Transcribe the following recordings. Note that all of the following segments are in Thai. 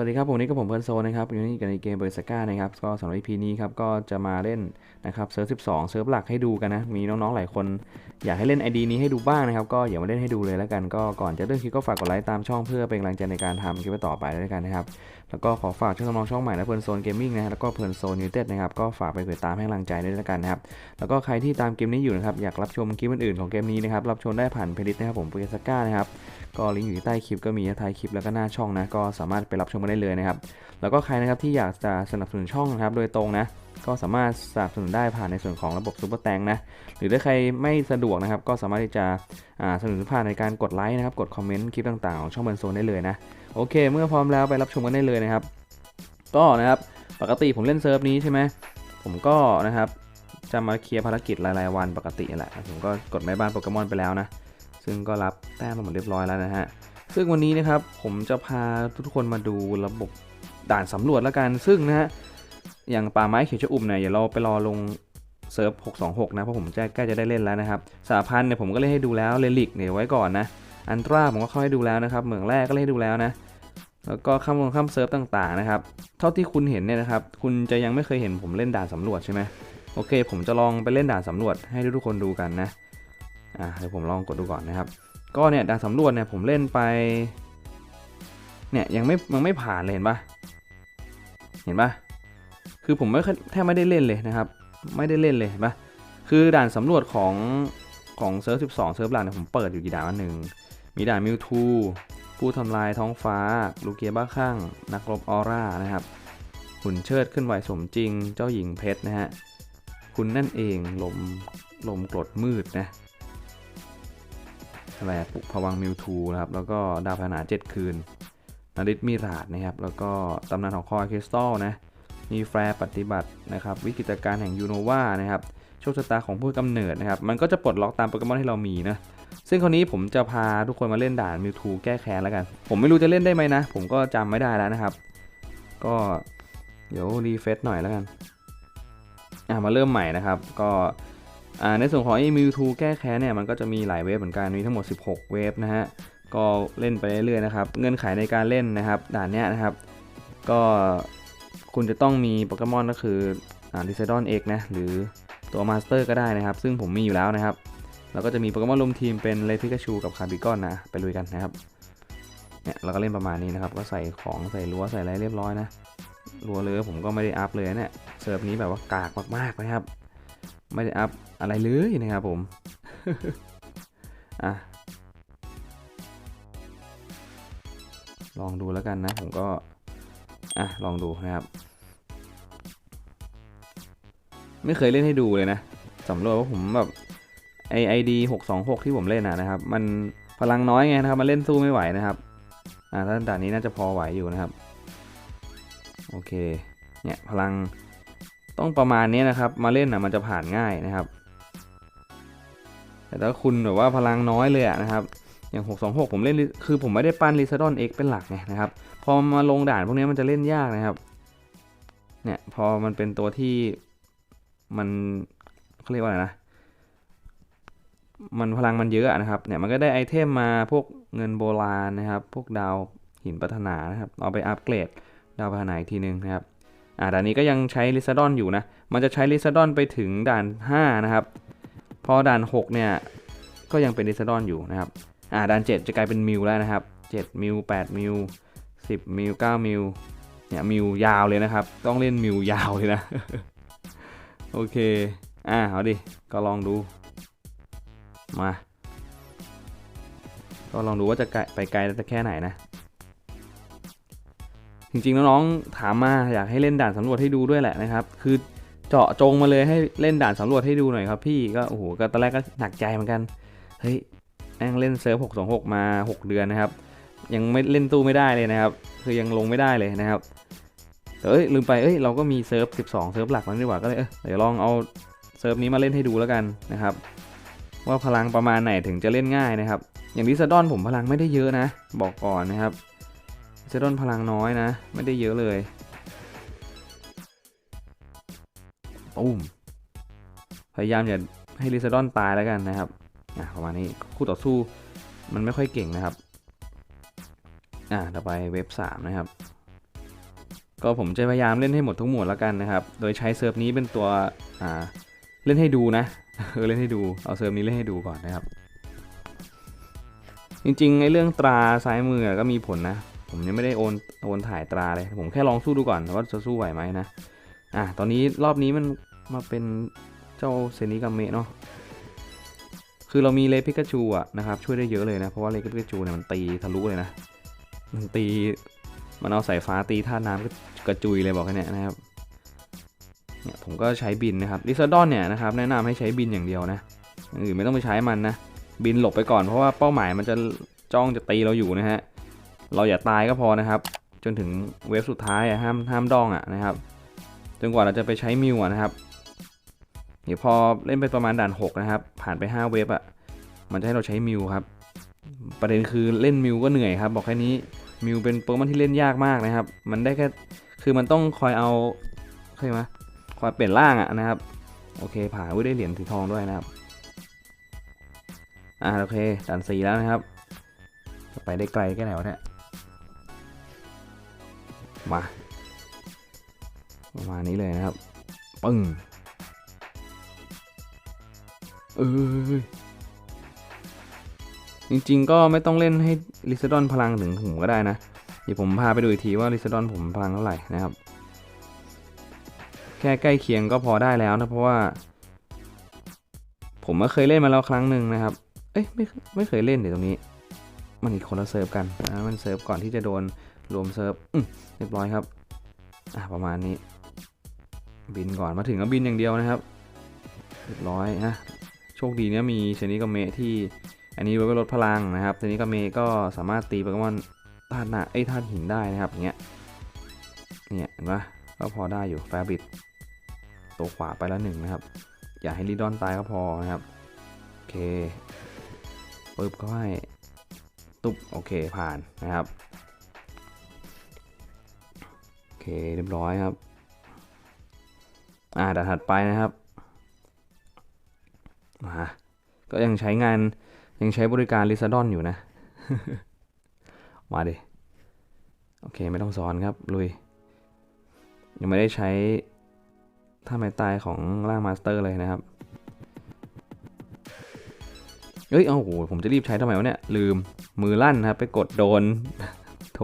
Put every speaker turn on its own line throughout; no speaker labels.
วัสดีครับผมนี่ก็ผมเพิร์นโซนะครับอยู่นี่กันในเกมเบอร์สก้านะครับก็สำหรับ EP นี้ครับก็จะมาเล่นนะครับเซิร์ฟ12 เซิร์ฟหลักให้ดูกันนะ มีน้องๆหลายคน อยากให้เล่น ID นี้ให้ดูบ้างนะครับ ก็อย่ามาเล่นให้ดูเลยแล้วกันก็ก่อนจะเริ่มคลิปก็ฝากกดไลค์ตามช่องเพื่อเป็นกำลังใจในการทำคลิปต่อไปด้วยกันนะครับ แล้วก็ขอฝากช่องน้องช่องใหม่นะเพิร์นโซนเกมมิ่งนะฮะแล้วก็เพิร์นโซนยูเต็ดนะครับก็ฝากไปกดตามให้กำลังใจด้วยแล้วกันนะครับแล้วก็ใครที่ตามเกมนี้อยู่นะครับอยากรับชมคลิปอื่นๆของเกมนี้นะครับรับชมได้ผ่านเพลย์ลิสต์นะครับผมเบอร์สก้านะครับ ก็ลิงก์อยู่ใต้คลิปก็มีท้ายคลิปแล้วก็หน้าช่องนะก็สามารถไปรับชมกันได้เลยนะครับแล้วก็ใครนะครับที่อยากจะสนับสนุนช่องนะครับโดยตรงนะก็สามารถสนับสนุนได้ผ่านในส่วนของระบบซูเปอร์แตงนะหรือถ้าใครไม่สะดวกนะครับ ก็สามารถที่จะสนับสนุนผ่านในการกดไลค์นะครับ กดคอมเมนต์คลิปต่างๆของช่องเบิร์นโซนได้เลยนะโอเค เมื่อพร้อมแล้วไปรับชมกันได้เลยนะครับ ก็นะครับปกติผมเล่นเซิร์ฟนี้ใช่ไหมผมก็นะครับจะมาเคลียร์ภารกิจรายๆวันปกติแหละผมก็กดแม่บ้านโปเกมอนไปแล้วนะ ซึ่งก็รับแต้มมาหมดเรียบร้อยแล้วนะฮะซึ่งวันนี้นะครับผมจะพาทุกคนมาดูระบบด่านสำรวจแล้วกันซึ่งนะฮะอย่างป่าไม้เขียวชะอุ่มเนี่ยเดี๋ยวเราไปรอลงเซิร์ฟ 626 นะ เพราะผมจะใกล้จะได้เล่นแล้วนะครับสาพันธ์เนี่ยผมก็เล่นให้ดูแล้วเลลิกเนี่ยไว้ก่อนนะ อันตราผมก็เข้าให้ดูแล้วนะครับ เหมืองแรกก็เล่นให้ดูแล้วนะ แล้วก็ข้ามวงข้ามเซิร์ฟต่างๆนะครับ เท่าที่คุณเห็นเนี่ยนะครับ คุณจะยังไม่เคยเห็นผมเล่นด่านสำรวจใช่ไหมโอเค ผมจะลองไปเล่นด่านสำรวจให้ทุกคนดูกันนะ อ่าเดี๋ยวผมลองกดดูก่อนนะครับ ก็เนี่ยด่านสำรวจเนี่ยผมเล่นไป เนี่ยยังไม่ยังไม่ผ่านเลยเห็นปะเห็นปะคือผมไม่ค่แทบไม่ได้เล่นเลยนะครับ ไม่ได้เล่นเลยเห็นปะคือด่านสำรวจของของเซิร์ฟ12เซิร์ฟหลักเนี่ยผมเปิดอยู่กี่ด่านวันหนึ่งมีด่านมิวทูผู้ทำลายท้องฟ้า ลูกเกียบ้าข้างนักรบออร่านะครับหุ่นเชิดขึ้นไหวสมจริง เจ้าหญิงเพชรนะฮะ คุณนั่นเองลมลมกรดมืดนะ อะไรอะปลุกพวังมิวทูนะครับ แล้วก็ดาวพนาเจ็ดคืน นาริตมิราดนะครับ แล้วก็ตำนานของคอยคริสตัลนะ มีแฟร์ปฏิบัตินะครับ วิกฤตการแห่งยูโนวานะครับ โชคชะตาของผู้กำเนิดนะครับ มันก็จะปลดล็อกตามโปเกมอนที่เรามีนะ ซึ่งคราวนี้ผมจะพาทุกคนมาเล่นด่านมิวทูแก้แค้นแล้วกัน ผมไม่รู้จะเล่นได้ไหมนะ ผมก็จำไม่ได้แล้วนะครับ ก็เดี๋ยวรีเฟซหน่อยแล้วกัน อะมาเริ่มใหม่นะครับ ก็ ในส่วนของไอ้มิวทูแก้แค้นเนี่ยมันก็จะมีหลายเวฟเหมือนกันมีทั้งหมด 16 เวฟนะฮะก็เล่นไปเรื่อยๆนะครับเงื่อนไขในการเล่นนะครับด่านเนี้ยนะครับ ก็คุณจะต้องมีโปเกมอนก็คืออ่าดิซดอนเอ็กนะหรือตัวมาสเตอร์ก็ได้นะครับ ซึ่งผมมีอยู่แล้วนะครับ แล้วก็จะมีโปเกมอนรวมทีมเป็นเลพิกาชูกับคาบิกอนนะไปลุยกันนะครับเนี่ยเราก็เล่นประมาณนี้นะครับ ก็ใส่ของใส่รั้วใส่อะไรเรียบร้อยนะรั้วเลยผมก็ไม่ได้อัพเลยนะเนี่ยเซิร์ฟนี้แบบว่ากากมากๆนะครับ ไม่ได้อัพ อะไรเลยนะครับผม อะ ลองดูแล้วกันนะ ผมก็ อะ ลองดูนะครับ ไม่เคยเล่นให้ดูเลยนะสำรวจว่าผมแบบไอไอดีหกสองหกที่ผมเล่นนะนะครับ มันพลังน้อยไงนะครับ มันเล่นสู้ไม่ไหวนะครับ อ่าถ้าด่านนี้น่าจะพอไหวอยู่นะครับ โอเค เนี่ยพลังต้องประมาณนี้นะครับ มาเล่นอะมันจะผ่านง่ายนะครับ แต่ถ้าคุณแบบว่าพลังน้อยเลยนะครับ อย่าง 626 ผมเล่นคือผมไม่ได้ปั้นลิซาดอน X เป็นหลักไงนะครับ พอมาลงด่านพวกนี้มันจะเล่นยากนะครับ เนี่ยพอมันเป็นตัวที่มันเขาเรียกว่าอะไรนะ มันพลังมันเยอะนะครับ เนี่ยมันก็ได้ไอเทมมาพวกเงินโบราณนะครับ พวกดาวหินพัฒนานะครับ เอาไปอัปเกรดดาวพัฒนาอีกทีนึงนะครับ อ่าด่านนี้ก็ยังใช้ลิซาดอนอยู่นะ มันจะใช้ลิซาดอนไปถึงด่าน 5 นะครับ พอด่าน 6 เนี่ย ก็ยังเป็นลิซาดอนอยู่นะครับ อ่าด่าน 7 จะกลายเป็นมิวแล้วนะครับ 7 มิว 8 มิว 10 มิว 9 มิว เนี่ยมิวยาวเลยนะครับ ต้องเล่นมิวยาวเลยนะ โอเค อ่าเอาดิ ก็ลองดู มา ก็ลองดูว่าจะไกลไปไกลได้แค่ไหนนะจริงๆน้องๆถามมาอยากให้เล่นด่านสำรวจให้ดูด้วยแหละนะครับ คือ เจาะจงมาเลยให้เล่นด่านสำรวจให้ดูหน่อยครับพี่ก็โอ้โหก็ตอนแรกก็หนักใจเหมือนกันเฮ้ยแม่งเล่นเซิร์ฟ626 มา 6 เดือนนะครับ ยังไม่เล่นตู้ไม่ได้เลยนะครับ คือยังลงไม่ได้เลยนะครับเอ้ยลืมไปเอ้ยเราก็มีเซิร์ฟ12 เซิร์ฟหลักแล้วนี่หว่าก็เลยเออเดี๋ยวลองเอาเซิร์ฟนี้มาเล่นให้ดูแล้วกันนะครับ ว่าพลังประมาณไหนถึงจะเล่นง่ายนะครับ อย่างดิซาดอนผมพลังไม่ได้เยอะนะ บอกก่อนนะครับดิซาดอนพลังน้อยนะ ไม่ได้เยอะเลย ตุ้มพยายามอย่าให้ลิซาดอนตายแล้วกันนะครับอะประมาณนี้คู่ต่อสู้มันไม่ค่อยเก่งนะครับอะต่อไปเว็บ3นะครับ ก็ผมจะพยายามเล่นให้หมดทุกหมวดแล้วกันนะครับ โดยใช้เซิร์ฟนี้เป็นตัวอ่าเล่นให้ดูนะเออเล่นให้ดูเอาเซิร์ฟนี้เล่นให้ดูก่อนนะครับ จริงๆไอ้เรื่องตราซ้ายมือก็มีผลนะ ผมยังไม่ได้โอนโอนถ่ายตราเลย ผมแค่ลองสู้ดูก่อนว่าจะสู้ไหวไหมนะอะตอนนี้รอบนี้มัน มาเป็นเจ้าเซนิกาเมะเนาะคือเรามีเลพิกาจูอะนะครับช่วยได้เยอะเลยนะ เพราะว่าเลพิกาจูเนี่ยมันตีทะลุเลยนะมันตีมันเอาสายฟ้าตีท่าน้ำก็กระจุยเลยบอกแค่นี้นะครับเนี่ยผมก็ใช้บินนะครับลิซาดอนเนี่ยนะครับแนะนำให้ใช้บินอย่างเดียวนะอื่นไม่ต้องไปใช้มันนะบินหลบไปก่อนเพราะว่าเป้าหมายมันจะจ้องจะตีเราอยู่นะฮะเราอย่าตายก็พอนะครับ จนถึงเวฟสุดท้ายห้ามห้ามดองอะนะครับจนกว่าเราจะไปใช้มิวอะนะครับ เดี๋ยวพอเล่นไปประมาณด่าน 6 นะครับ ผ่านไป 5 เวฟอะมันจะให้เราใช้มิวครับ ประเด็นคือเล่นมิวก็เหนื่อยครับ บอกแค่นี้มิวเป็นโปเกมอนที่เล่นยากมากนะครับ มันได้แค่คือมันต้องคอยเอาเข้าใจไหมคอยเปลี่ยนร่างอะนะครับ โอเคผ่านได้เหรียญสีทองด้วยนะครับ อ่าโอเคด่านสี่แล้วนะครับ จะไปได้ไกลแค่ไหนวะเนี่ย มา ประมาณนี้เลยนะครับ ปึ้ง เอยจริงๆ ก็ไม่ต้องเล่นให้ลิซดอนพลังถึงผมก็ได้นะ เดี๋ยวผมพาไปดูอีกทีว่าลิซดอนผมพลังเท่าไหร่นะครับ แค่ใกล้เคียงก็พอได้แล้วนะเพราะว่า ผมก็เคยเล่นมาแล้วครั้งหนึ่งนะครับ เอ้ยไม่ไม่เคยเล่นเดี๋ยวตรงนี้ มันอีกคนละเซิร์ฟกันนะมันเซิร์ฟก่อนที่จะโดนรวมเซิร์ฟเรียบร้อยครับ อะประมาณนี้ บินก่อนมาถึงก็บินอย่างเดียวนะครับเรียบร้อยนะ โชคดีเนี่ยมีเซนิกาเมะที่อันนี้ไว้ลดพลังนะครับเซนิกาเมะก็สามารถตีโปเกมอนธาตุหนาไอ้ธาตุหินได้นะครับอย่างเงี้ยเนี่ยเห็นปะก็พอได้อยู่แฟบิดตัวขวาไปแล้วหนึ่งนะครับ อย่าให้ลิดอนตายก็พอนะครับ โอเคปึ๊บก็ให้ตุ๊บโอเคผ่านนะครับ โอเคเรียบร้อยครับ อ่าด่านถัดไปนะครับ มาก็ยังใช้งานยังใช้บริการลิซาดอนอยู่นะ มาดิ โอเคไม่ต้องสอนครับ ลุย ยังไม่ได้ใช้ท่าไม้ตายของร่างมาสเตอร์เลยนะครับ เอ้ยเอาโห ผมจะรีบใช้ทำไมวะเนี่ย ลืมมือลั่นนะครับ ไปกดโดน โถ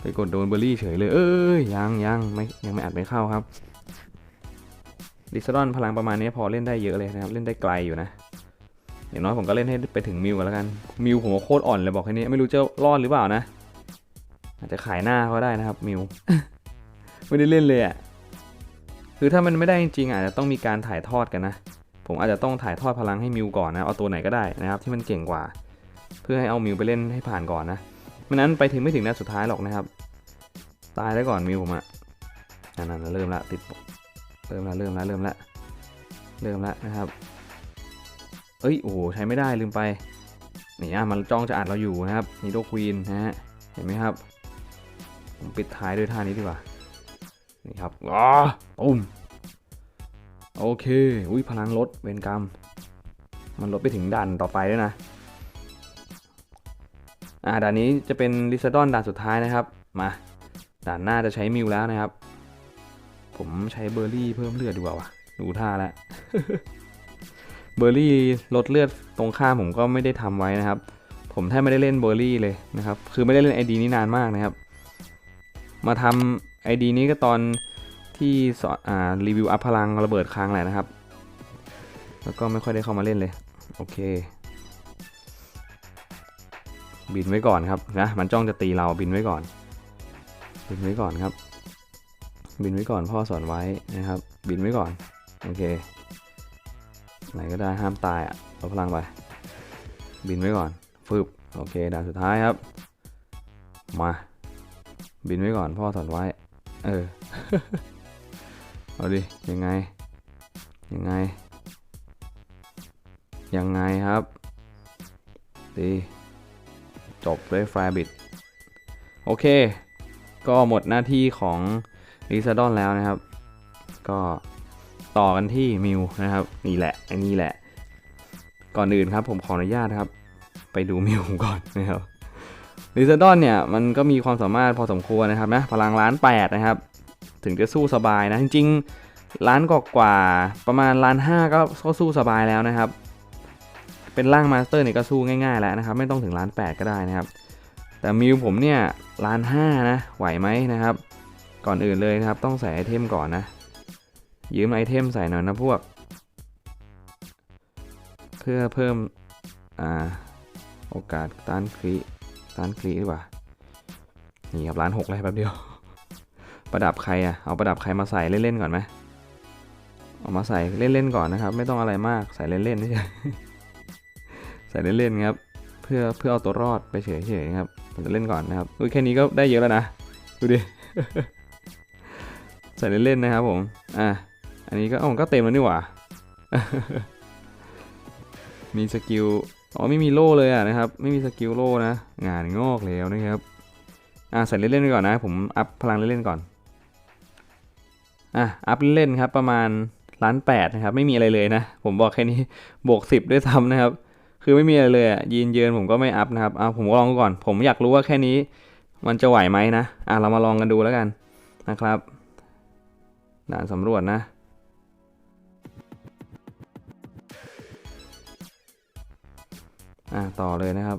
ไปกดโดนเบอร์รี่เฉยเลย เอ้ย ยังยังไม่ยังไม่อัดไม่เข้าครับ ดิสดอนพลังประมาณนี้พอเล่นได้เยอะเลยนะครับ เล่นได้ไกลอยู่นะ อย่างน้อยผมก็เล่นให้ไปถึงมิวกันแล้วกัน มิวผมโคตรอ่อนเลยบอกแค่นี้ ไม่รู้จะรอดหรือเปล่านะ อาจจะขายหน้าเขาได้นะครับมิว ไม่ได้เล่นเลยอะ คือถ้ามันไม่ได้จริงๆอาจจะต้องมีการถ่ายทอดกันนะ ผมอาจจะต้องถ่ายทอดพลังให้มิวก่อนนะ เอาตัวไหนก็ได้นะครับ ที่มันเก่งกว่า เพื่อให้เอามิวไปเล่นให้ผ่านก่อนนะ ไม่นั้นไปถึงไม่ถึงนัดสุดท้ายหรอกนะครับ ตายได้ก่อนมิวผมอะนั่นๆเริ่มละติด เริ่มละเริ่มละเริ่มละเริ่มละนะครับ เอ้ย โอ้ใช้ไม่ได้ลืมไป นี่อะมันจ้องจะอัดเราอยู่นะครับนีโดควีนนะฮะ เห็นไหมครับ ผมปิดท้ายด้วยท่านี้ดีกว่า นี่ครับว้าตุ้ม โอเค อุ้ยพลังลดเวนกรรม มันลดไปถึงด่านต่อไปด้วยนะ อ่าด่านนี้จะเป็นลิซาดอนด่านสุดท้ายนะครับ มา ด่านหน้าจะใช้มิวแล้วนะครับ ผมใช้เบอร์รี่เพิ่มเลือดดีกว่าวะดูท่าแล้วเบอร์รี่ลดเลือดตรงข้ามผมก็ไม่ได้ทำไว้นะครับ ผมแทบไม่ได้เล่นเบอร์รี่เลยนะครับ คือไม่ได้เล่นไอดีนี้นานมากนะครับ มาทำไอดีนี้ก็ตอนที่สอนอ่ารีวิวอัพพลังระเบิดค้างแหละนะครับ แล้วก็ไม่ค่อยได้เข้ามาเล่นเลย โอเค บินไว้ก่อนครับนะมันจ้องจะตีเราบินไว้ก่อน บินไว้ก่อนครับ บินไว้ก่อนพ่อสอนไว้นะครับ บินไว้ก่อน โอเค ไหนก็ได้ห้ามตายอะเอาพลังไป บินไว้ก่อนฟึบโอเคด่านสุดท้ายครับ มา บินไว้ก่อนพ่อสอนไว้ เออ เอาดิ ยังไง ยังไง ยังไงครับ ดี จบด้วยฟบิด โอเค ก็หมดหน้าที่ของ ลิซาดอนแล้วนะครับ ก็ต่อกันที่มิวนะครับนี่แหละไอ้นี่แหละ ก่อนอื่นครับผมขออนุญาตครับ ไปดูมิวผมก่อนนะครับลิซาดอนเนี่ยมันก็มีความสามารถพอสมควรนะครับนะพลังล้านแปดนะครับ ถึงจะสู้สบายนะจริงๆล้านกกว่าประมาณล้านห้าก็ก็สู้สบายแล้วนะครับ เป็นร่างมาสเตอร์เนี่ยก็สู้ง่ายๆแล้วนะครับ ไม่ต้องถึงล้านแปดก็ได้นะครับ แต่มิวผมเนี่ยล้านห้านะไหวไหมนะครับ ก่อนอื่นเลยนะครับ ต้องใส่ไอเทมก่อนนะ ยืมไอเทมใส่หน่อยนะพวก เพื่อเพิ่มอ่าโอกาสต้านครีต้านครีดีกว่านี่ครับล้านหกเลยแป๊บเดียว ประดับใครอะเอาประดับใครมาใส่เล่นๆก่อนไหมเอามาใส่เล่นๆก่อนนะครับ ไม่ต้องอะไรมากใส่เล่นๆนี่ใส่เล่นๆครับ เพื่อเพื่อเอาตัวรอดไปเฉยๆครับผมจะเล่นก่อนนะครับอุ้ยแค่นี้ก็ได้เยอะแล้วนะ ดูดิ ใส่เล่นๆนะครับผมอะอันนี้ก็อ้าก็เต็มแล้วนี่หว่า มีสกิลอ๋อไม่มีโล่เลยอะนะครับไม่มีสกิลโล่นะ งานงอกแล้วนะครับอะใส่เล่นๆไปก่อนนะผมอัพพลังเล่นๆก่อนอะอัพเล่นๆครับประมาณล้านแปดนะครับไม่มีอะไรเลยนะ ผมบอกแค่นี้บวกสิบด้วยซ้ำนะครับ คือไม่มีอะไรเลยอะยืนเยินผมก็ไม่อัพนะครับเอาผมลองก่อน ผมอยากรู้ว่าแค่นี้ มันจะไหวไหมนะอะเรามาลองกันดูแล้วกันนะครับ ด่านสำรวจนะ อะต่อเลยนะครับ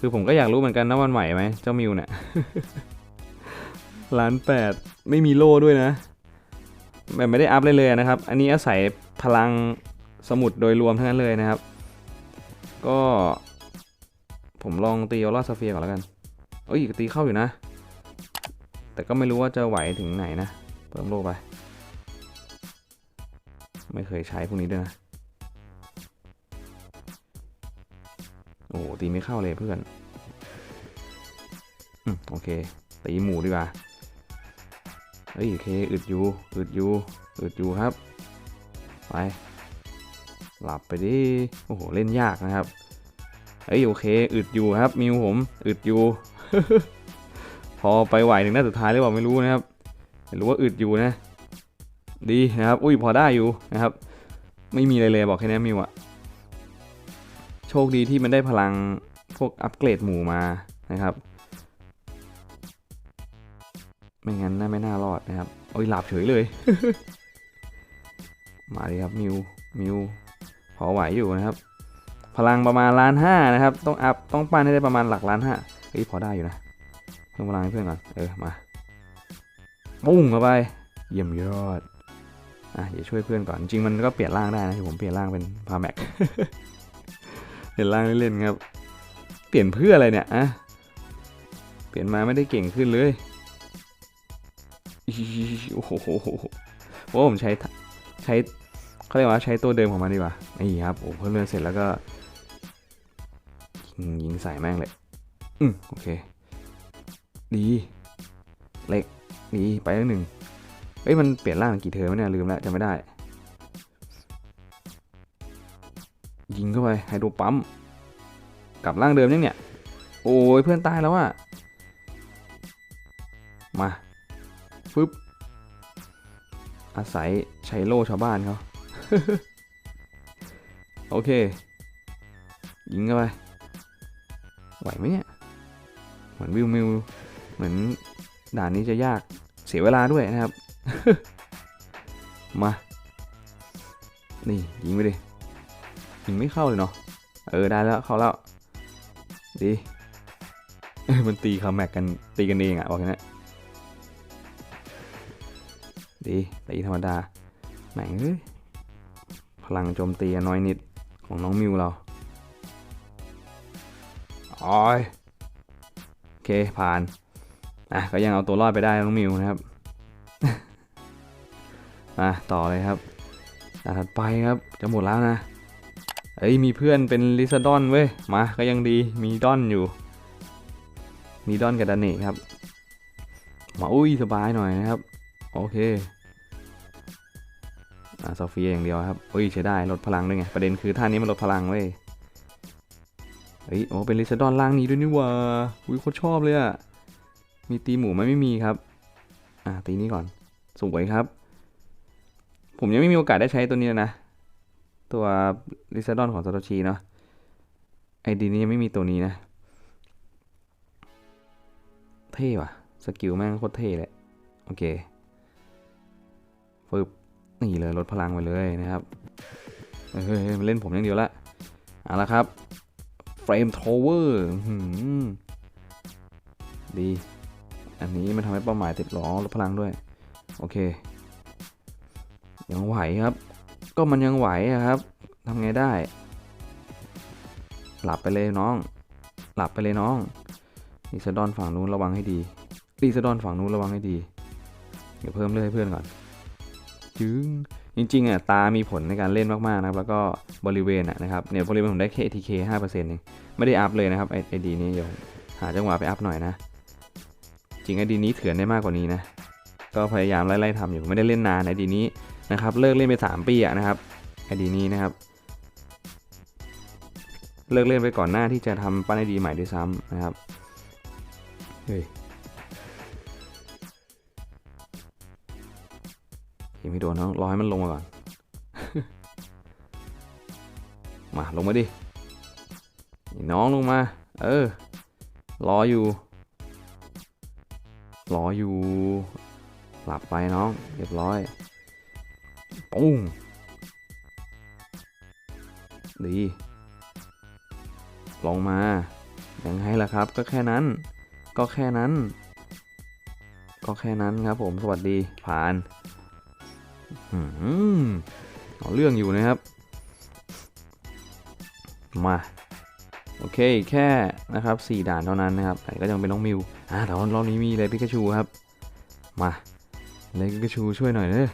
คือผมก็อยากรู้เหมือนกันนะวันไหวไหมเจ้ามิวเนี่ยล้านแปดไม่มีโล่ด้วยนะแบบไม่ได้อัพเลยเลยนะครับ อันนี้อาศัยพลังสมุดโดยรวมทั้งนั้นเลยนะครับ ก็ผมลองตีออร่าสเฟียก่อนแล้วกันเอ้ยตีเข้าอยู่นะ แต่ก็ไม่รู้ว่าจะไหวถึงไหนนะ เพิ่มโลไป ไม่เคยใช้พวกนี้ด้วยนะ โอ้โหตีไม่เข้าเลยเพื่อนอืมโอเค ตีหมูดีกว่า เฮ้ยโอเคอึดอยู่อึดอยู่อึดอยู่ครับ ไป หลับไปดิ โอ้โห เล่นยากนะครับ เฮ้ยโอเคอึดอยู่ครับ มิวผมอึดอยู่ พอไปไหวถึงหน้าสุดท้ายหรือเปล่าไม่รู้นะครับ รู้ว่าอึดอยู่นะ ดีนะครับ อุ้ยพอได้อยู่นะครับ ไม่มีอะไรเลยบอกแค่นี้มิวอะโชคดีที่มันได้พลังพวกอัปเกรดหมู่มานะครับ ไม่งั้นน่าไม่น่ารอดนะครับโอ้ยหลับเฉยเลย มาเลยครับมิวมิวพอไหวอยู่นะครับ พลังประมาณล้านห้านะครับ ต้องอัพต้องปั้นให้ได้ประมาณหลักล้านห้าเฮ้ยพอได้อยู่นะเพิ่มพลังให้เพื่อนก่อนเออมา ปุ้งเข้าไป เยี่ยมยอด อะอย่าช่วยเพื่อนก่อน จริงมันก็เปลี่ยนร่างได้นะที่ผมเปลี่ยนร่างเป็นพาแม็กเปลี่ยนร่างเล่นๆครับ เปลี่ยนเพื่ออะไรเนี่ยอะเปลี่ยนมาไม่ได้เก่งขึ้นเลยโอ้โหโอ้ผมใช้ใช้เขาเรียกว่าใช้ตัวเดิมของมันดีกว่านี่ครับโอ้เพิ่มเลือนเสร็จแล้วก็ยิงยิงใส่แม่งเลย อืมโอเค ดี เล็ก ดีไปแล้วหนึ่งเอ้ยมันเปลี่ยนร่างกี่เทอมแล้วเนี่ยลืมแล้วจำไม่ได้ ยิงเข้าไปไฮโดรปั๊มกลับร่างเดิมยังเนี่ย โอ้ยเพื่อนตายแล้วอะมาฟึบอาศัยใช้โล่ชาวบ้านเขาโอเค ยิงเข้าไปไหวไหมเนี่ย เหมือนวิวมิว เหมือนด่านนี้จะยาก เสียเวลาด้วยนะครับ มา นี่ยิงไปดิ ยิงไม่เข้าเลยเนาะ เออได้แล้วเข้าแล้ว ดี มันตีคาแม็กกันตีกันเองอะบอกแค่นั้นดีตีธรรมดาแหมงเอ้ยพลังโจมตีน้อยนิดของน้องมิวเราอ๋อยโอเคผ่าน อะก็ยังเอาตัวรอดไปได้น้องมิวนะครับมาต่อเลยครับด่านถัดไปครับจะหมดแล้วนะเอ้ยมีเพื่อนเป็นลิซาดอนเว้ยมาก็ยังดีมีดอนอยู่ มีดอนกับดานเน่ครับมาอุ้ยสบายหน่อยนะครับโอเคอ่าโซฟีอย่างเดียวครับอุ้ยใช้ได้ลดพลังด้วยไงประเด็นคือท่านี้มันลดพลังเว้ยเฮ้ยโอ้เป็นลิซาดอนล่างนี้ด้วยนี่ว่าอุ้ยโคตรชอบเลยอะ มีตีหมูไหมไม่มีครับ อ่าตีนี้ก่อน สวยครับ ผมยังไม่มีโอกาสได้ใช้ตัวนี้นะ ตัวลิซาดอนของซาโตชิเนาะ ไอดีนี้ยังไม่มีตัวนี้นะ เท่ว่ะ สกิลแม่งโคตรเท่เลย โอเคฟึบนี่เลยลดพลังไปเลยนะครับ เฮ้ยเฮ้ยเฮ้ยมันเล่นผมอย่างเดียวละ เอาละครับ เฟรมโทเวอร์ดี อันนี้มันทำให้เป้าหมายติดล้อลดพลังด้วย โอเค ยังไหวครับ ก็มันยังไหวครับทำไงได้ หลับไปเลยน้อง หลับไปเลยน้องรีซดอนฝั่งนู้นระวังให้ดีรีซดอนฝั่งนู้นระวังให้ดี เดี๋ยวเพิ่มเลือดให้เพื่อนก่อนจึงจริงๆอะตามีผลในการเล่นมากๆนะครับ แล้วก็บริเวณอะนะครับเนี่ยบริเวณผมได้แค่ ATK 5%เองไม่ได้อัพเลยนะครับไอดีนี้เดี๋ยวหาจังหวะไปอัพหน่อยนะ จริงไอดีนี้เถื่อนได้มากกว่านี้นะ ก็พยายามไล่ๆทำอยู่ไม่ได้เล่นนานไอดีนี้นะครับ เลิกเล่นไป3ปีอะนะครับไอดีนี้นะครับ เลิกเล่นไปก่อนหน้าที่จะทำปั้นไอดีใหม่ด้วยซ้ำนะครับเฮ้ยยังไม่โดนน้องรอให้มันลงมาก่อน มาลงมาดิ น้องลงมา เออ รออยู่ รออยู่ หลับไปน้อง เรียบร้อยปุ้งดี ลงมายังไงล่ะครับ ก็แค่นั้น ก็แค่นั้น ก็แค่นั้นครับผม สวัสดี ผ่านอืมเอาเรื่องอยู่นะครับ มา โอเคแค่นะครับ4ด่านเท่านั้นนะครับแต่ก็ยังเป็นน้องมิวอ่าแต่ว่ารอบนี้มีเลยพิกาชูครับ มาเลยพิกาชูช่วยหน่อยเด้อ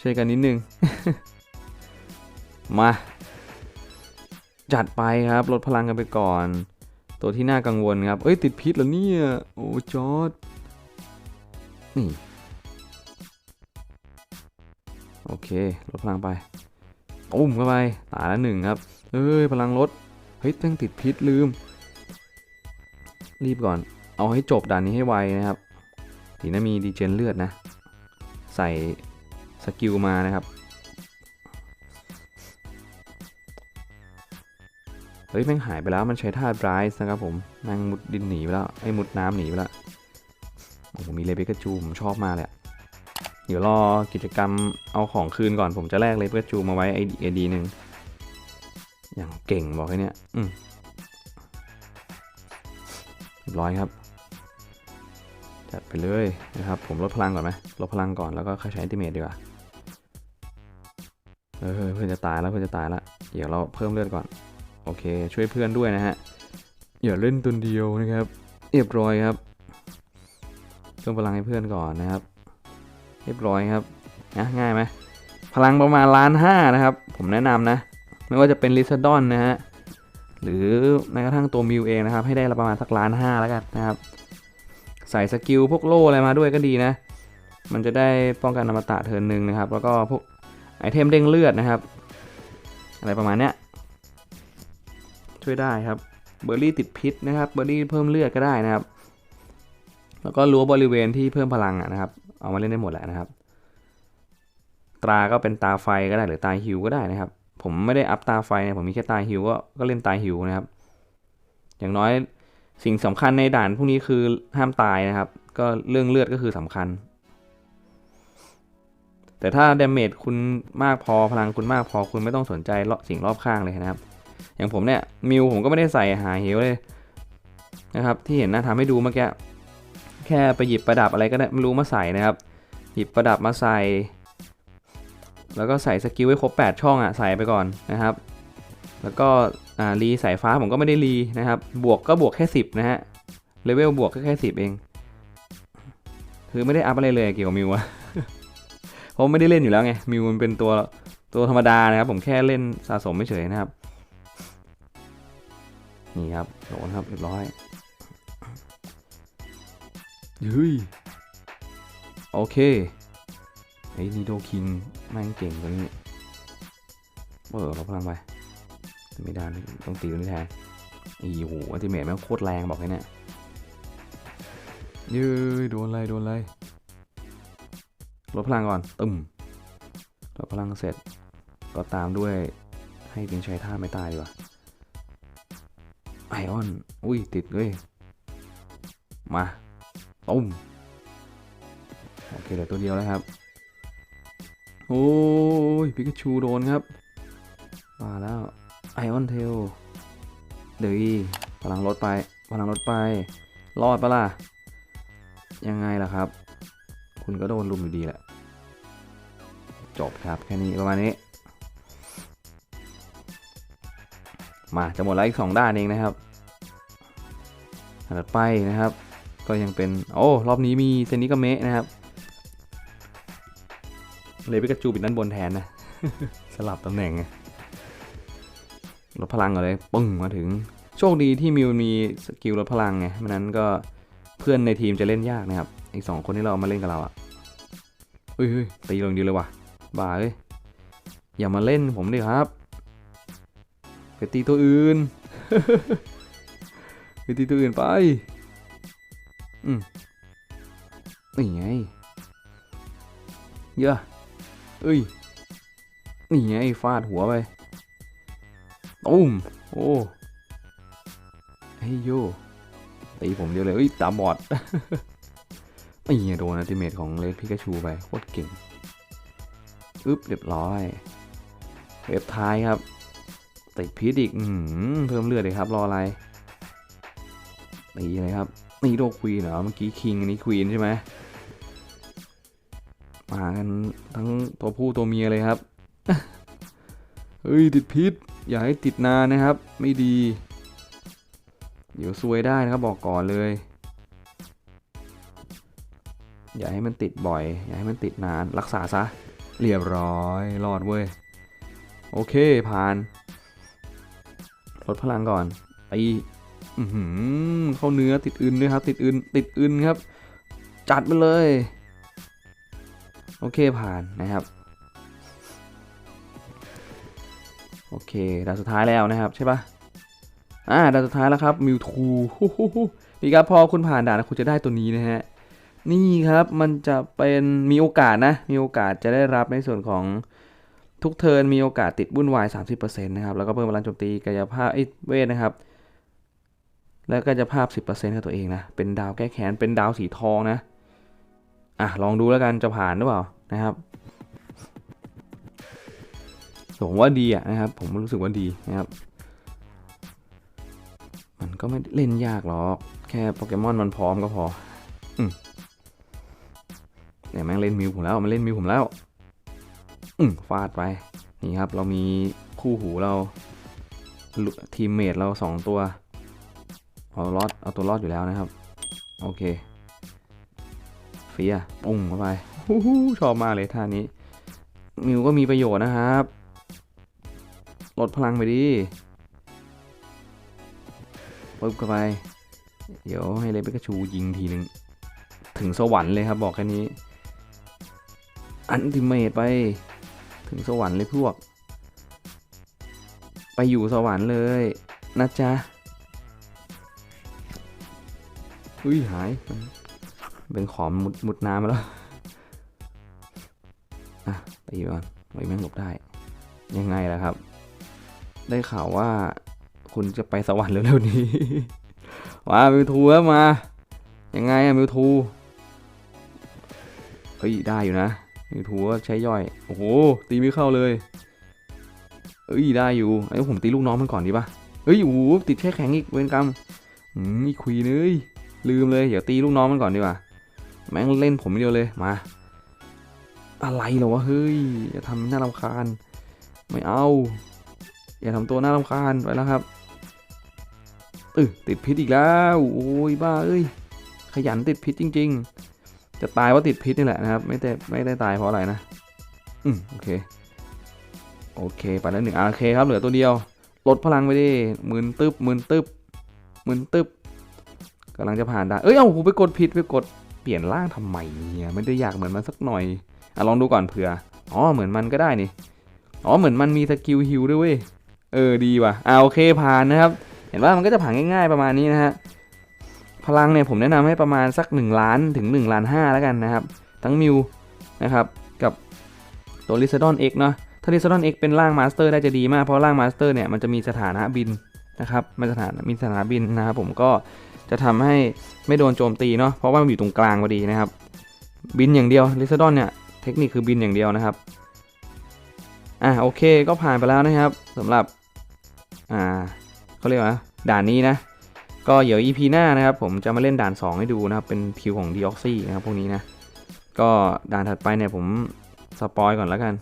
ช่วยกันนิดนึง มา จัดไปครับลดพลังกันไปก่อน ตัวที่น่ากังวลครับ เอ้ยติดพิษแล้วเนี่ย โอ้จอร์ดนี่โอเคลดพลังไปตุ้มเข้าไปตายแล้วหนึ่งครับเอ้ยพลังลด เฮ้ยตั้งติดพิษลืม รีบก่อน เอาให้จบด่านนี้ให้ไวนะครับถีน่ามีดีเจนเลือดนะ ใส่สกิลมานะครับ เฮ้ยแม่งหายไปแล้วมันใช้ท่าไบรส์นะครับผมแม่งมุดดินหนีไปแล้วไอ้มุดน้ำหนีไปแล้วโอ้โหมีเลเบกาจูผมชอบมากเลยอะเดี๋ยวรอกิจกรรมเอาของคืนก่อนผมจะแลกเลเบกาจูมาไว้ไอเอดีหนึ่ง อย่างเก่งบอกให้เนี่ยอืมเรียบร้อยครับจัดไปเลยนะครับ ผมลดพลังก่อนไหมลดพลังก่อนแล้วก็ค่อยใช้อันติเมตดีกว่าเออเพื่อนจะตายแล้วเพื่อนจะตายแล้วเดี๋ยวเราเพิ่มเลือดก่อน โอเค ช่วยเพื่อนด้วยนะฮะอย่าเล่นตัวเดียวนะครับเรียบร้อยครับเพิ่มพลังให้เพื่อนก่อนนะครับ เรียบร้อยครับนะง่ายไหมพลังประมาณล้านห้านะครับ ผมแนะนำนะ ไม่ว่าจะเป็นลิซดอนนะฮะหรือแม้กระทั่งตัวมิวเองนะครับให้ได้ประมาณสักล้านห้าแล้วกันนะครับ ใส่สกิลพวกโล่อะไรมาด้วยก็ดีนะ มันจะได้ป้องกันอมตะเทิร์นหนึ่งนะครับ แล้วก็พวกไอเทมเด้งเลือดนะครับ อะไรประมาณเนี้ยช่วยได้ครับเบอร์รี่ติดพิษนะครับเบอร์รี่เพิ่มเลือดก็ได้นะครับ แล้วก็รั้วบริเวณที่เพิ่มพลังอะนะครับ เอามาเล่นได้หมดแหละนะครับ ตราก็เป็นตาไฟก็ได้หรือตาฮิวก็ได้นะครับ ผมไม่ได้อัพตาไฟเนี่ยผมมีแค่ตาฮิวก็ก็เล่นตาฮิวนะครับ อย่างน้อยสิ่งสำคัญในด่านพวกนี้คือห้ามตายนะครับ ก็เรื่องเลือดก็คือสำคัญ แต่ถ้าเดเมจคุณมากพอพลังคุณมากพอคุณไม่ต้องสนใจสิ่งรอบข้างเลยนะครับ อย่างผมเนี่ยมิวผมก็ไม่ได้ใส่หาเหวเลยนะครับ ที่เห็นนะทำให้ดูเมื่อกี้แค่ไปหยิบประดับอะไรก็ได้ไม่รู้มาใส่นะครับ หยิบประดับมาใส่ แล้วก็ใส่สกิลไว้ครบ 8 ช่องอะใส่ไปก่อนนะครับ แล้วก็รีสายฟ้าผมก็ไม่ได้รีนะครับ บวกก็บวกแค่ 10 นะฮะ เลเวลบวกก็แค่ 10 เอง คือไม่ได้อัพอะไรเลยเกี่ยวกับมิวอะเพราะไม่ได้เล่นอยู่แล้วไง มิวมันเป็นตัวตัวธรรมดานะครับ ผมแค่เล่นสะสมไม่เฉยนะครับ นี่ครับโดนครับเรียบร้อยเฮ้ยโอเค ไอ้นีโดคิงแม่งเก่งกว่านี้เออเราพลังไปแต่ไม่ได้ต้องตีตัวนี้แทนอีโหอัติเมทแม่งโคตรแรงบอกให้เนี่ยเย้ยโดนอะไรโดนอะไรลดพลังก่อนตึมลดพลังเสร็จก็ตามด้วยให้เป็นใช้ท่าไม่ตายดีกว่าไอออน อุ้ย ติดเว้ยมาตุ้มโอเคเหลือตัวเดียวแล้วครับ โอ้ยปิกาชูโดนครับ มาแล้วไอออนเทลเดี๋ยวอีพลังลดไป พลังลดไป รอดปะล่ะ ยังไงล่ะครับ คุณก็โดนลุมอยู่ดีแหละ จบครับแค่นี้ประมาณนี้ มาจะหมดแล้วอีกสองด้านเองนะครับถัดไปนะครับ ก็ยังเป็น โอ้ รอบนี้มีเซนิกาเมะนะครับ เลยไปกระจูปิดด้านบนแทนนะ สลับตำแหน่งลดพลังก่อนเลยปึ้งมาถึง โชคดีที่มิวมีสกิลลดพลังไงม่นั้นก็เพื่อนในทีมจะเล่นยากนะครับ อีกสองคนที่เราเอามาเล่นกับเราอะเฮ้ยเฮ้ยตีลงดีเลยว่ะบ้าเอ้ยอย่ามาเล่นผมดิครับไปตีตัวอื่นไปตีตัวอื่นไป อืมนี่ไงเยอะ เอ้ย นี่ไงฟาดหัวไปตุ้ม โอ้เฮ้ยโยตีผมเดียวเลยเอ้ยตาบอดนี่ไงโดนอัติเมทของเลดพิกาชูไปโคตรเก่งอึ๊บเรียบร้อยเว็บท้ายครับติดพิษอีกอเพิ่มเลือดเลยครับรออะไรตีอะไรครับนี่โดควีนเหรอเมื่อกี้คิงอันนี้ควีนใช่ไหม กันทั้งตัวผู้ตัวเมียเลยครับ เฮ้ยติดพิษ อย่าให้ติดนานนะครับ ไม่ดี เดี๋ยวซวยได้นะครับบอกก่อนเลย อย่าให้มันติดบ่อย อย่าให้มันติดนานรักษาซะ เรียบร้อยรอดเว้ย โอเคผ่าน ลดพลังก่อนไออือหือเข้าเนื้อติดอึนด้วยครับ ติดอึนติดอึนครับ จัดไปเลย โอเคผ่านนะครับ โอเคด่านสุดท้ายแล้วนะครับใช่ปะอ่าด่านสุดท้ายแล้วครับมิวทูนี่ครับพอคุณผ่านด่านคุณจะได้ตัวนี้นะฮะนี่ครับมันจะเป็นมีโอกาสนะ มีโอกาสจะได้รับในส่วนของทุกเทิร์นมีโอกาสติดวุ่นวาย 30%นะครับ แล้วก็เพิ่มพลังโจมตีกายภาพไอ้เวทนะครับ แล้วก็จะภาพ 10%กับตัวเองนะ เป็นดาวแก้แค้น เป็นดาวสีทองนะ อะลองดูแล้วกันจะผ่านหรือเปล่านะครับผมว่าดีอะนะครับ ผมรู้สึกว่าดีนะครับ มันก็ไม่เล่นยากหรอกแค่โปเกมอนมันพร้อมก็พออืมเนี่ยแม่งเล่นมิวผมแล้วมันเล่นมิวผมแล้ว อืมฟาดไปนี่ครับ เรามีคู่หูเราทีมเมทเราสองตัวเอารอดเอาตัวรอดอยู่แล้วนะครับ โอเค ฟียปุ้งเข้าไปฮู้ชอบมากเลยท่านี้ มิวก็มีประโยชน์นะครับ ลดพลังไปดิปึ๊บเข้าไป เดี๋ยวให้เลเปกาชูยิงทีหนึ่งถึงสวรรค์เลยครับบอกแค่นี้ อันติเมตไป ถึงสวรรค์เลยพวก ไปอยู่สวรรค์เลยนะจ๊ะ อุ้ยหาย เป็นขอมมุดมุดน้ำมาแล้ว อะตีก่อนไว้แม่งหลบได้ ยังไงล่ะครับ ได้ข่าวว่าคุณจะไปสวรรค์เร็วๆนี้ ว้ามิวทูมา ยังไงอะมิวทู เฮ้ย ได้อยู่นะ มิวทูก็ใช้ย่อย โอ้โห ตีไม่เข้าเลย เอ้ย ได้อยู่ไอ้ผมตีลูกน้องมันก่อนดีปะเฮ้ยโอ้โหติดแช่แข็งอีกเวรกรรมอืมอีควีนเอ้ยลืมเลย เดี๋ยวตีลูกน้องมันก่อนดีกว่า แม่งเล่นผมเดียวเลยมา อะไรเหรอวะเฮ้ยอย่าทำหน่ารำคาญ ไม่เอา อย่าทำตัวหน่ารำคาญไปแล้วครับเออติดพิษอีกแล้วโอ้ยบ้าเอ้ยขยันติดพิษจริง ๆ จะตายเพราะติดพิษนี่แหละนะครับ ไม่ได้ไม่ได้ตายเพราะอะไรนะอืมโอเคโอเคไปแล้วหนึ่งอะโอเคครับเหลือตัวเดียว ลดพลังไปดิหมื่นตึบหมื่นตึบหมื่นตึบกำลังจะผ่านได้เอ้ยเอาผมไปกดผิดไปกด ลี่ยนร่างทำไมเนี่ยไม่ได้อยากเหมือนมันสักหน่อยอะลองดูก่อนเผื่ออ๋อเหมือนมันก็ได้นี่อ๋อเหมือนมันมีสกิลฮิลด้วยเว้ยเออดีว่ะอ่าโอเคผ่านนะครับ เห็นว่ามันก็จะผ่านง่าย ๆประมาณนี้นะฮะพลังเนี่ยผมแนะนำให้ประมาณสัก 1 ล้านถึง1ล้าน5แล้วกันนะครับ ทั้งมิวนะครับกับตัวลิซดอนเอ็กเนาะถ้าลิซดอนเอ็กเป็นร่างมาสเตอร์ได้จะดีมากเพราะร่างมาสเตอร์เนี่ยมันจะมีสถานะบินนะครับมันสถานมีสถานบินนะครับผมก็ จะทำให้ไม่โดนโจมตีเนาะเพราะว่ามันอยู่ตรงกลางพอดีนะครับ บินอย่างเดียวลิซาดอนเนี่ยเทคนิคคือบินอย่างเดียวนะครับอะโอเคก็ผ่านไปแล้วนะครับสำหรับอ่าเขาเรียกว่าด่านนี้นะ ก็เดี๋ยว EP หน้านะครับ ผมจะมาเล่นด่าน 2 ให้ดูนะครับ เป็นคิวของ d e o x y นะครับพวกนี้นะ ก็ด่านถัดไปเนี่ยผมสปอยก่อนแล้วกัน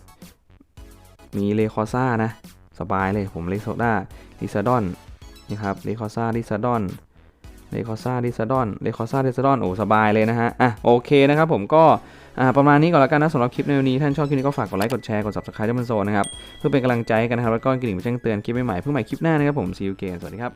มีเลคอซ่านะ สบายเลยผมเลโซดาลิซาดอนนี่ครับเลคอซ่าลิซาดอน เลคอซ่าดิซาดอนเลคอซ่าดิซาดอนโอ้สบายเลยนะฮะ อะโอเคนะครับผมก็อ่าประมาณนี้ก่อนแล้วกันนะสำหรับคลิปในวันนี้ท่านชอบคลิปนี้ก็ฝากกดไลค์กดแชร์กด subscribe ให้มันโซนนะครับ เพื่อเป็นกำลังใจกันนะครับแล้วก็กระดิ่งไปแจ้งเตือนคลิปใหม่ๆเพื่อใหม่คลิปหน้านะครับผมซีอูเกนสวัสดีครับ